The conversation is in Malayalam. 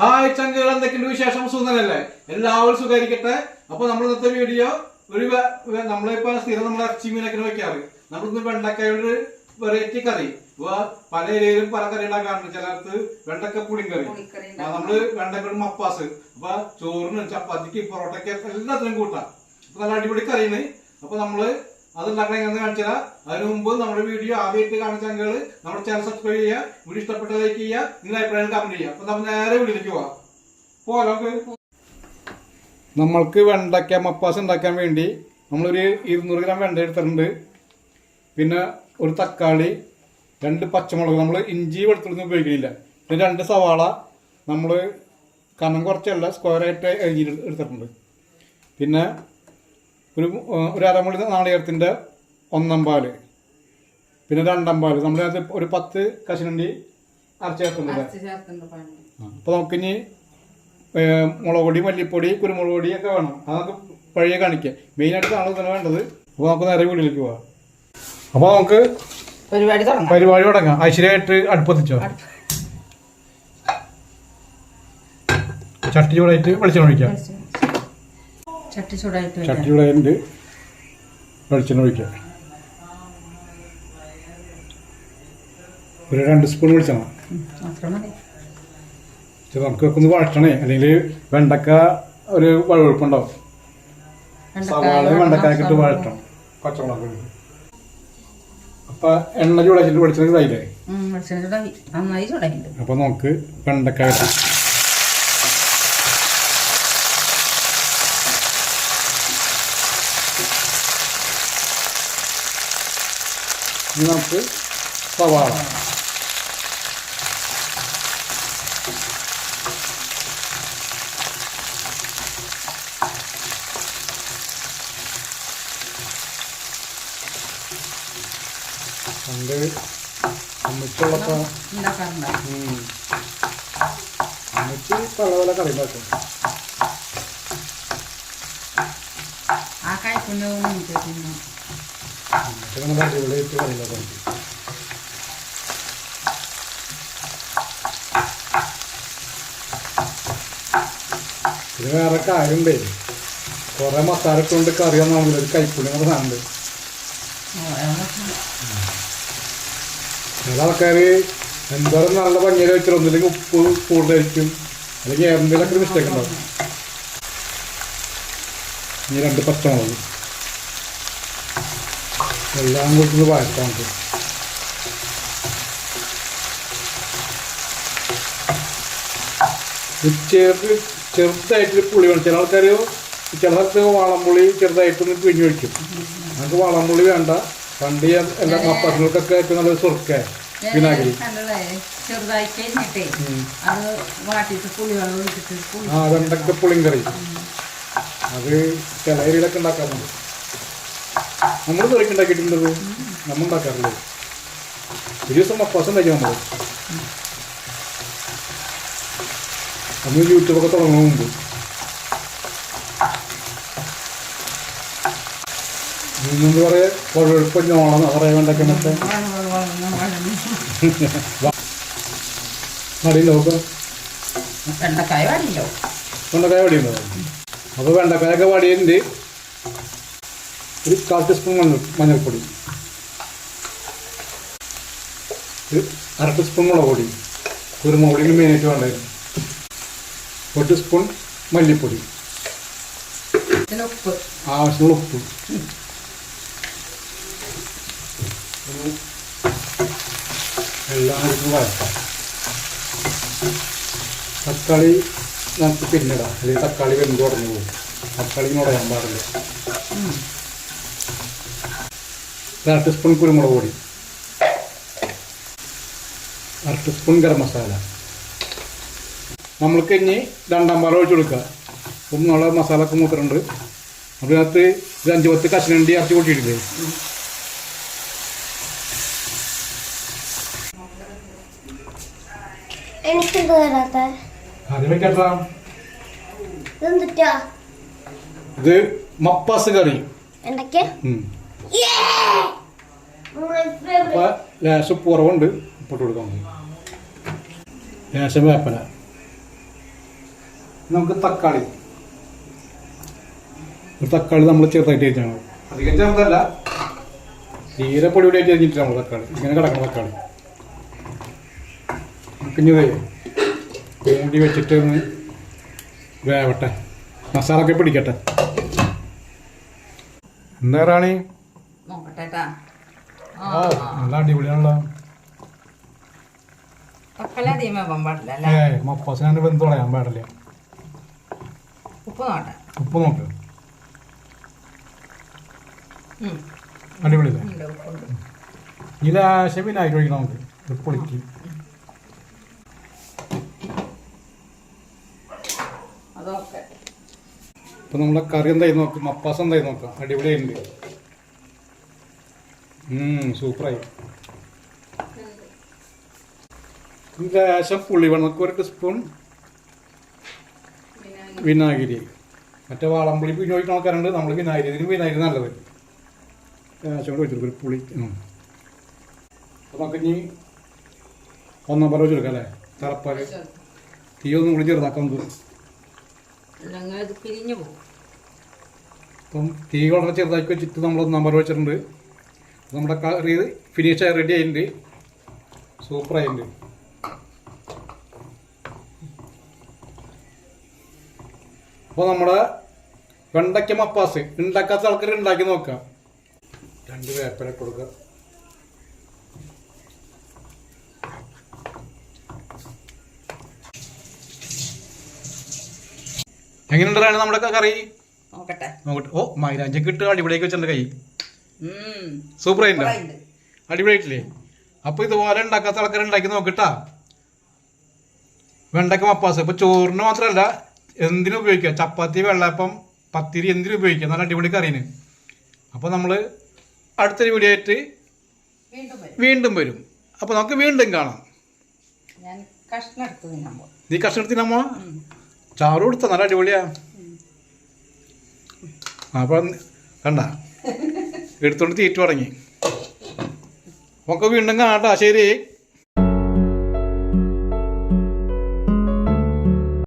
ഹായ് ചങ്കുകൾ എന്തൊക്കെയുണ്ട് വിശേഷം? സുന്ദരല്ലേ എല്ലാവരും സുഖമായിരിക്കട്ടെ. അപ്പൊ നമ്മൾ ഇന്നത്തെ വീഡിയോ ഒരു നമ്മളിപ്പോ സ്ഥിരം നമ്മളെ ഇറച്ചി മീനൊക്കെ വെക്കാറ്. നമ്മളിന്ന് വെണ്ടക്കയുടെ വെറൈറ്റി കറി. പല ഏരിയയിലും പല കറി ഉണ്ടാക്കാറുണ്ട്. ചിലർക്ക് വെണ്ടക്ക പുളിങ്കറി. നമ്മൾ വെണ്ടക്കയുടെ മപ്പാസ്. അപ്പൊ ചോറിന് ചപ്പാത്തിക്ക് പൊറോട്ടയ്ക്ക് എല്ലാത്തിനും കൂട്ടാം. അപ്പൊ നല്ല അടിപൊളി കറിയാണ്. അപ്പൊ നമ്മൾ അത് ഉണ്ടാക്കണ എങ്ങനെ കാണിച്ചാൽ അതിനു മുമ്പ് നമ്മുടെ വീഡിയോ ആദ്യമായിട്ട് കാണിച്ച ചങ്കുകൾ നമ്മുടെ ചാനൽ സബ്സ്ക്രൈബ് ചെയ്യുക വീഡിയോ ഇഷ്ടപ്പെട്ട ലൈക്ക് ചെയ്യുക നിങ്ങളുടെ അഭിപ്രായം കമന്റ് ചെയ്യുക. അപ്പൊ നമ്മൾ നേരെ വീട്ടിലേക്ക് പോവാം. പോവാലോ നമ്മൾക്ക് വെണ്ടയ്ക്ക മപ്പാസ് ഉണ്ടാക്കാൻ വേണ്ടി നമ്മളൊരു ഇരുന്നൂറ് ഗ്രാം വെണ്ട എടുത്തിട്ടുണ്ട്. പിന്നെ ഒരു തക്കാളി രണ്ട് പച്ചമുളക് നമ്മൾ ഇഞ്ചി വെളുത്തുള്ളി ഉപയോഗിക്കുന്നില്ല പിന്നെ രണ്ട് സവാള നമ്മൾ കനം കുറച്ചല്ല സ്ക്വയറായിട്ട് അരിഞ്ഞിട്ട് എടുത്തിട്ടുണ്ട്. പിന്നെ ഒരു ഒരു അരമുളി നാളികേരത്തിന്റെ ഒന്നാം പാൽ. പിന്നെ രണ്ടാം പാൽ. നമ്മളതിനകത്ത് ഒരു പത്ത് അരച്ചേർത്തുണ്ട് അരച്ച് പണ്ട് അപ്പോൾ നമുക്കിനി ഇനി മുളക് പൊടി മല്ലിപ്പൊടി കുരുമുളക് പൊടി ഒക്കെ വേണം. അത് നമുക്ക് പഴയ കാണിക്കുക മെയിനായിട്ട് ആണ് തന്നെ വേണ്ടത്. അപ്പോൾ നമുക്ക് നേരെ വീട്ടിലേക്ക് പോവാം. അപ്പോൾ നമുക്ക് പരിപാടി തുടങ്ങാം. പരിപാടി തുടങ്ങാം. ഐശ്വര്യമായിട്ട് അടുപ്പത്തിച്ചോ ചട്ടി ചൂടായിട്ട് വെളിച്ചെണ്ണ ഒഴിക്കാം. ചട്ടി ചൂടായിട്ട് ചട്ടി ചൂടായിട്ട് വെളിച്ചെണ്ണ ഒഴിക്കുക. ഒരു രണ്ട് സ്പൂൺ വെളിച്ചെണ്ണ. നമുക്ക് ഒന്ന് വഴറ്റണേ. അല്ലെങ്കിൽ വെണ്ടക്ക ഒരു വഴുവഴുപ്പുണ്ടാവും. സവാള വെണ്ടക്കായൊക്കെ ഇട്ട് വഴറ്റണം. പച്ചമുളക്. അപ്പൊ എണ്ണ ചൂടാക്കിട്ട് വെളിച്ചെണ്ണ ചൂടായില്ലേ? അപ്പൊ നമുക്ക് വെണ്ടക്കായ ഇനി നമുക്ക് സവാള. പണ്ട് അമ്മച്ചുള്ളപ്പോ. അമ്മച്ചി പല പല കറി ഉണ്ടാക്കും. ആ കൈപ്പുണ്യവും നമുക്ക് പിന്നെ അമ്മച്ചി നല്ല അടിപൊളിയായിട്ട് കറി ഉണ്ടാക്കും ഇത് വേറെ മസാലൊക്കെ കൊണ്ട് കറി നമ്മൾ ഒരു കൈപ്പുള്ളി കൂടെ സാധനമുണ്ട് ചില ആൾക്കാർ എന്തോരം നല്ല ഭംഗിയിൽ വെച്ചാൽ ഒന്നില്ലെങ്കിൽ ഉപ്പ് കൂടുതലായിരിക്കും അല്ലെങ്കിൽ എന്തെങ്കിലുമൊക്കെ മിസ്റ്റേക്ക് ഉണ്ടാവും. ഇനി രണ്ട് പച്ചമുളക്. എല്ലാം കൂട്ടി വഴറ്റാം നമുക്ക് ഇത് ചെറു ചെറുതായിട്ട് പുളി വേണം. ചില ആൾക്കാർ ചില സ്ഥലത്ത് വാളംപുളി ചെറുതായിട്ടൊന്ന് പിഴിഞ്ഞ് ഒഴിക്കും നമുക്ക് വാളംപുളി വേണ്ട. പണ്ട് എല്ലാ മപ്പങ്ങൾക്കൊക്കെ ഏറ്റവും നല്ല സുർക്ക വിനാഗിരി. ആ വെണ്ടക്ക പുളിങ്കറി. അത് ചില ഏരിയയിലൊക്കെ ഉണ്ടാക്കാറുണ്ട്. നമ്മൾ തുറക്കി ഉണ്ടാക്കിയിട്ടുണ്ടത് നമ്മൾ ഉണ്ടാക്കാറില്ല ഒരു ദിവസം മപ്പാസ് ഉണ്ടാക്കി നമ്മൾ നമ്മൾ യൂട്യൂബൊക്കെ തുടങ്ങുന്ന മുമ്പ്. ഇന്നെന്ത് കുറേ കുഴപ്പം മറ്റേ വളർന്ന് വളർന്ന് വളർന്ന് നോക്കാം വെണ്ടക്കായ വാടില്ലോ വെണ്ടക്കായ വടിയുണ്ടോ? അപ്പോൾ വെണ്ടക്കായൊക്കെ വടിയുണ്ട് ഒരു കാൽ ടീസ്പൂൺ മഞ്ഞൾ മഞ്ഞൾപ്പൊടി. ഒരു അര ടീസ്പൂൺ മുളക് പൊടി കുരുമുളക് പൊടി മെയിനായിട്ട് വേണ്ടായിരുന്നു ഒരു ടീസ്പൂൺ മല്ലിപ്പൊടി. ഉപ്പ് ആവശ്യമുള്ള ഉപ്പ്. എല്ലാം എടുത്ത് വഴക്കാം തക്കാളി നമുക്ക് പിന്നിടാം. അല്ലെങ്കിൽ തക്കാളി വെന്ത് തുടങ്ങി പോകും. തക്കാളി ഉടയാൻ പാടില്ല. അര ടീസ്പൂൺ കുരുമുളക് പൊടി. അര ടീസ്പൂൺ ഗരം മസാല. നമ്മൾക്ക് ഇനി രണ്ടാം പാലം ഒഴിച്ചു കൊടുക്കുക അപ്പം നമ്മളെ മസാല ഒക്കെ മൂത്തിട്ടുണ്ട് അതിനകത്ത് ഒരു അഞ്ച് പത്ത് കശുവണ്ടി ഇറച്ചി കൂട്ടിയിട്ടില്ലേ? എനിക്കെന്ത് വെക്കട്ടാ. ഇത് മപ്പാസ് കറി. എന്തൊക്കെ? ഉം. അപ്പൊ ലേശം കുറവുണ്ട്. ഇപ്പോട്ട് കൊടുക്കാൻ മതി ലേശം വേപ്പന. നമുക്ക് തക്കാളി. ഒരു തക്കാളി നമ്മൾ ചെറുതായിട്ട് അരിഞ്ഞാണ് അധികം ചെറുതല്ല. തീരെ പൊടി പൊടിയായിട്ട് അരിഞ്ഞിട്ട് നമ്മൾ തക്കാളി. ഇങ്ങനെ കിടക്കണം തക്കാളി. നമുക്കിഞ്ഞതേ മൂടി വെച്ചിട്ട് ഒന്ന് വേവട്ടെ. മസാലൊക്കെ പിടിക്കട്ടെ. എന്താ റാണി? നോക്കട്ടെ ഓ നല്ല അടിപൊളിയാണല്ലോ. പാടില്ല അല്ലേ? മപ്പാസിനെ പാടില്ല. ഉപ്പ് നോട്ടെ. ഉപ്പ് നോക്ക്. അടിപൊളിയല്ലേ ഈ ലാശം വിനാഗിരി ഒഴിക്കണം നമുക്ക്. ഇത് പൊളിക്ക്. കറി എന്തായി നോക്ക്? മപ്പാസ് എന്തായി നോക്കാം? അടിപൊളിയുണ്ട് സൂപ്പറായി. ലേശം പുളിവെണ്ണക്ക് ഒരു ടീസ്പൂൺ വിനാഗിരി. മറ്റേ വാളംപുളി വിനിയോഗിക്കുന്ന ആൾക്കാരുണ്ട്. നമ്മൾ വിനാഗിരി ഇതിന് വിനാഗിരി നല്ലത് ലേശം കൂടി വെച്ചെടുക്കും ഒരു പുളി. അപ്പോൾ അപ്പൊ നമുക്ക് ഇനി ഒന്നാം പറ വെച്ചെടുക്കാം അല്ലേ? തറപ്പാൽ തീ ഒന്നും കൂടി ചെറുതാക്കാം നമുക്ക്. അപ്പം തീ വളരെ ചെറുതാക്കി വെച്ചിട്ട് നമ്മൾ ഒന്നാം നമ്പർ വെച്ചിട്ടുണ്ട്. നമ്മുടെ കറി ഫിനിഷ് ആയി റെഡി ആയിട്ടുണ്ട്. സൂപ്പർ ആയിട്ട് അപ്പോൾ നമ്മുടെ വെണ്ടയ്ക്ക മപ്പാസ്. ഉണ്ടാക്കാത്ത ആൾക്കാർ ഉണ്ടാക്കി നോക്കാം. രണ്ട് വേപ്പല കൊടുക്കുക എങ്ങനെയുണ്ടാണ് നമ്മുടെ കറി? നോക്കട്ടെ. നോക്കട്ടെ. ഓ മൈലാഞ്ചൊക്കെ ഇട്ട് അടിപൊളിയൊക്കെ വെച്ചിട്ടുണ്ട് കൈ. സൂപ്പറായിണ്ട്. അടിപൊളിയായിട്ടില്ലേ? അപ്പൊ ഇതുപോലെ ഉണ്ടാക്കാത്ത ആൾക്കാർ ഉണ്ടാക്കി നോക്കിട്ടാ. വെണ്ടക്ക മപ്പാസ് ഇപ്പൊ ചോറിന് മാത്രമല്ല എന്തിനും ഉപയോഗിക്കാം. ചപ്പാത്തി വെള്ളപ്പം പത്തിരി എന്തിനും ഉപയോഗിക്കാം. നല്ല അടിപൊളി കറീന് അപ്പൊ നമ്മൾ അടുത്തൊരു വീഡിയോ ആയിട്ട് വീണ്ടും വരും. അപ്പൊ നമുക്ക് വീണ്ടും കാണാം. നീ കഷ്ണം എടുത്ത് നമ്മ ചാറ് കൊടുത്ത നല്ല അടിപൊളിയാ. അപ്പൊ കണ്ട? എടുത്തോണ്ട് തീറ്റ തുടങ്ങി നമുക്ക് വീണ്ടും കാണാട്ടാ ശരി.